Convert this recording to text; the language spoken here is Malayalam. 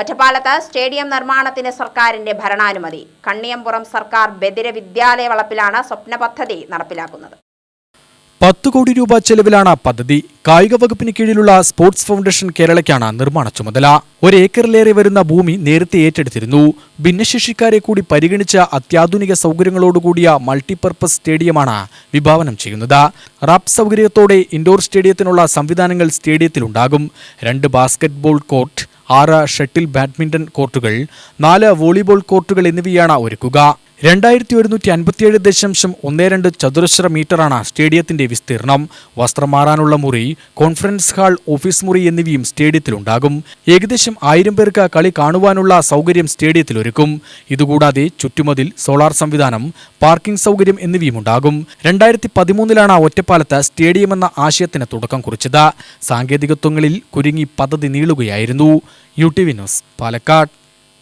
ഒറ്റപ്പാലത്ത് സ്റ്റേഡിയം നിർമ്മാണത്തിന് സർക്കാരിന്റെ ഭരണാനുമതി. കണ്ണിയമ്പുറം സർക്കാർ ബദിര വിദ്യാലയ വളപ്പിലാണ് സ്വപ്ന പദ്ധതി നടപ്പിലാക്കുന്നത്. പത്ത് കോടി രൂപ ചെലവിലാണ് പദ്ധതി. കായിക വകുപ്പിന് കീഴിലുള്ള സ്പോർട്സ് ഫൗണ്ടേഷൻ കേരളയ്ക്കാണ് നിർമ്മാണ ചുമതല. ഒരേക്കറിലേറെ വരുന്ന ഭൂമി നേരത്തെ ഏറ്റെടുത്തിരുന്നു. ഭിന്നശേഷിക്കാരെ കൂടി പരിഗണിച്ച അത്യാധുനിക സൗകര്യങ്ങളോടുകൂടിയ മൾട്ടിപർപ്പസ് സ്റ്റേഡിയമാണ് വിഭാവനം ചെയ്യുന്നത്. റാപ്പ് സൗകര്യത്തോടെ ഇൻഡോർ സ്റ്റേഡിയത്തിനുള്ള സംവിധാനങ്ങൾ സ്റ്റേഡിയത്തിലുണ്ടാകും. രണ്ട് ബാസ്കറ്റ്ബോൾ കോർട്ട് ആറ് ഷട്ടിൽ ബാഡ്മിന്റൺ കോർട്ടുകൾ നാല് വോളിബോൾ കോർട്ടുകൾ എന്നിവയാണ് ഒരുക്കുക. രണ്ടായിരത്തി ഒരുന്നൂറ്റി അൻപത്തിയേഴ് ദശാംശം ഒന്ന് രണ്ട് ചതുരശ്ര മീറ്ററാണ് സ്റ്റേഡിയത്തിന്റെ വിസ്തീർണം. വസ്ത്രം മാറാനുള്ള മുറി കോൺഫറൻസ് ഹാൾ ഓഫീസ് മുറി എന്നിവയും സ്റ്റേഡിയത്തിലുണ്ടാകും. ഏകദേശം ആയിരം പേർക്ക് കളി കാണുവാനുള്ള സൗകര്യം സ്റ്റേഡിയത്തിലൊരുക്കും ഇതുകൂടാതെ ചുറ്റുമതിൽ സോളാർ സംവിധാനം പാർക്കിംഗ് സൗകര്യം എന്നിവയും ഉണ്ടാകും. രണ്ടായിരത്തി പതിമൂന്നിലാണ് ഒറ്റപ്പാലത്ത് സ്റ്റേഡിയം എന്ന ആശയത്തിന് തുടക്കം കുറിച്ചത്. സാങ്കേതികത്വങ്ങളിൽ കുരുങ്ങി പദ്ധതി നീളുകയായിരുന്നു. U T V news Palakkad.